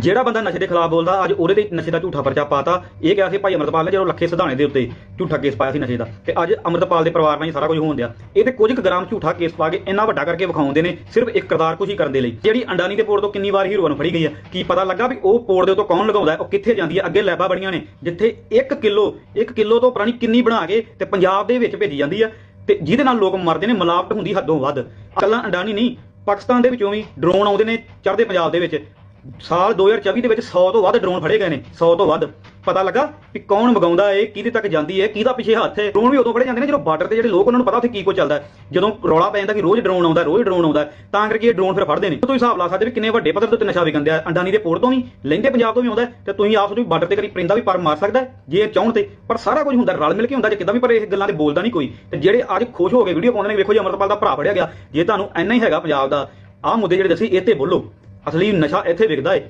ਜਿਹੜਾ ਬੰਦਾ ਨਸ਼ੇ ਦੇ ਖਿਲਾਫ ਬੋਲਦਾ, ਅੱਜ ਉਹਦੇ ਤੇ ਨਸ਼ੇ ਦਾ ਝੂਠਾ ਪਰਚਾ ਪਾਤਾ। ਇਹ ਕਿਹਾ ਸੀ, ਭਾਈ ਅਮਰਤਪਾਲ ਨੇ ਜਦੋਂ ਲੱਖੇ ਸਿਧਾਣੇ ਦੇ ਉੱਤੇ ਝੂਠਾ ਕੇਸ ਪਾਇਆ ਸੀ ਨਸ਼ੇ ਦਾ, ਤੇ ਅੱਜ ਅਮਰਤਪਾਲ ਦੇ ਪਰਿਵਾਰ ਨਾਲ ਹੀ ਸਾਰਾ ਕੁਝ ਹੋਣ ਦਿਆ ਇਹ ਤੇ ਕੁਝ ਕੁ ਗ੍ਰਾਮ ਝੂਠਾ ਕੇਸ ਪਾ ਕੇ ਇੰਨਾ ਵੱਡਾ ਕਰਕੇ ਵਿਖਾਉਂਦੇ ਨੇ, ਸਿਰਫ ਇੱਕ ਕਰਤਾਰ ਕੁਸ਼ੀ ਕਰਨ ਦੇ ਲਈ। ਜਿਹੜੀ ਅੰਡਾਨੀ ਦੇ ਪੋੜ ਤੋਂ ਕਿੰਨੀ ਵਾਰ ਹੀਰੋਆਂ ਫੜੀ ਗਈ ਹੈ ਕੀ ਪਤਾ ਲੱਗਾ ਵੀ ਉਹ ਪੋੜ ਦੇ ਉੱਤੋਂ ਕੌਣ ਲਗਾਉਂਦਾ ਉਹ ਕਿੱਥੇ ਜਾਂਦੀ ਹੈ ਅੱਗੇ ਲੈਬਾਂ ਬਣੀਆਂ ਨੇ, ਜਿੱਥੇ 1 ਕਿਲੋ 1 ਕਿਲੋ ਤੋਂ ਪੁਰਾਣੀ ਕਿੰਨੀ ਬਣਾ ਕੇ ਤੇ ਪੰਜਾਬ ਦੇ ਵਿੱਚ ਭੇਜੀ ਜਾਂਦੀ ਹੈ ਤੇ ਜਿਹਦੇ ਨਾਲ ਲੋਕ ਮਰਦੇ ਨੇ, ਮਿਲਾਵਟ ਹੁੰਦੀ ਹੱਦੋਂ ਵੱਧ। ਕੱਲਾ ਅੰਡਾਨੀ ਨਹੀਂ, ਪਾਕਿਸਤਾਨ ਦੇ ਵਿੱਚੋਂ ਵੀ ਡਰੋਨ ਆਉਂਦੇ ਨੇ, ਚੜ੍ਹਦੇ ਪੰਜਾਬ ਦੇ ਵਿੱਚ। ਸਾਲ 2024 ਦੇ ਵਿੱਚ 100 ਤੋਂ ਵੱਧ ਡਰੋਨ ਫੜੇ ਗਏ ਨੇ 100 ਤੋਂ ਵੱਧ। ਪਤਾ ਲੱਗਾ ਕਿ ਕੌਣ ਮਗਾਉਂਦਾ ਏ ਕਿਹਦੇ ਤੱਕ ਜਾਂਦੀ ਏ ਕਿਹਦਾ ਪਿੱਛੇ ਹੱਥ ਹੈ। ਡਰੋਨ ਵੀ ਉਦੋਂ ਫੜੇ ਜਾਂਦੇ ਨੇ ਜਦੋਂ ਬਾਰਡਰ ਤੇ ਜਿਹੜੇ ਲੋਕ ਉਹਨਾਂ ਨੂੰ ਪਤਾ ਉੱਥੇ ਕੀ ਕੁਝ ਚੱਲਦਾ ਜਦੋਂ ਰੌਲਾ ਪੈ ਜਾਂਦਾ ਕਿ ਰੋਜ਼ ਡਰੋਨ ਆਉਂਦਾ, ਰੋਜ਼ ਡਰੋਨ ਆਉਂਦਾ ਤਾਂ ਕਰਕੇ ਇਹ ਡਰੋਨ ਫਿਰ ਫੜਦੇ ਨੇ। ਤੁਸੀਂ ਹਿਸਾਬ ਲਾ ਸਕਦੇ ਕਿੰਨੇ ਵੱਡੇ ਪੱਧਰ ਦੇ ਉੱਤੇ ਨਸ਼ਾ ਵਿਕਣ ਦਿਆ ਅੰਡਾਨੀ ਦੇ ਪੋੜ ਤੋਂ ਵੀ ਲੈਂਦੇ ਪੰਜਾਬ ਤੋਂ ਵੀ ਆਉਂਦਾ ਤੇ ਤੁਸੀਂ ਆਪ ਨੂੰ ਬਾਰਡਰ ਤੇ ਕਰੀ ਪਰਿੰਦਾ ਵੀ ਪਰ ਮਾਰ ਸਕਦਾ ਜੇ ਇਹ ਤੇ। ਪਰ ਸਾਰਾ ਕੁਝ ਹੁੰਦਾ, ਰਲ ਮਿਲ ਕੇ ਹੁੰਦਾ, ਜੇ ਕਿਦਾਂ ਵੀ, ਪਰ ਇਹ ਗੱਲਾਂ ਤੇ ਬੋਲਦਾ ਨਹੀਂ ਕੋਈ। ਤੇ ਜਿਹੜੇ ਅੱਜ ਖੁਸ਼ ਹੋ ਗਏ ਵੀਡੀਓ ਪਾਉਂਦੇ ਨੇ, ਵੇਖੋ ਜੀ, ਅਮਰਤਪਾਲ ਦਾ ਭਰਾ ਫੜਿਆ ਗਿਆ। ਜੇ ਤੁਹਾਨੂੰ ਇੰਨਾ ਹੀ ਹੈਗਾ ਪੰਜਾਬ ਦਾ, ਆਹ ਮੁੱਦੇ ਜਿਹੜੇ ਦੱਸੀ, ਇਹ ਤੇ ਬੋਲੋ। ਅਸਲੀ ਨਸ਼ਾ ਇੱਥੇ ਵਿਕਦਾ ਏ।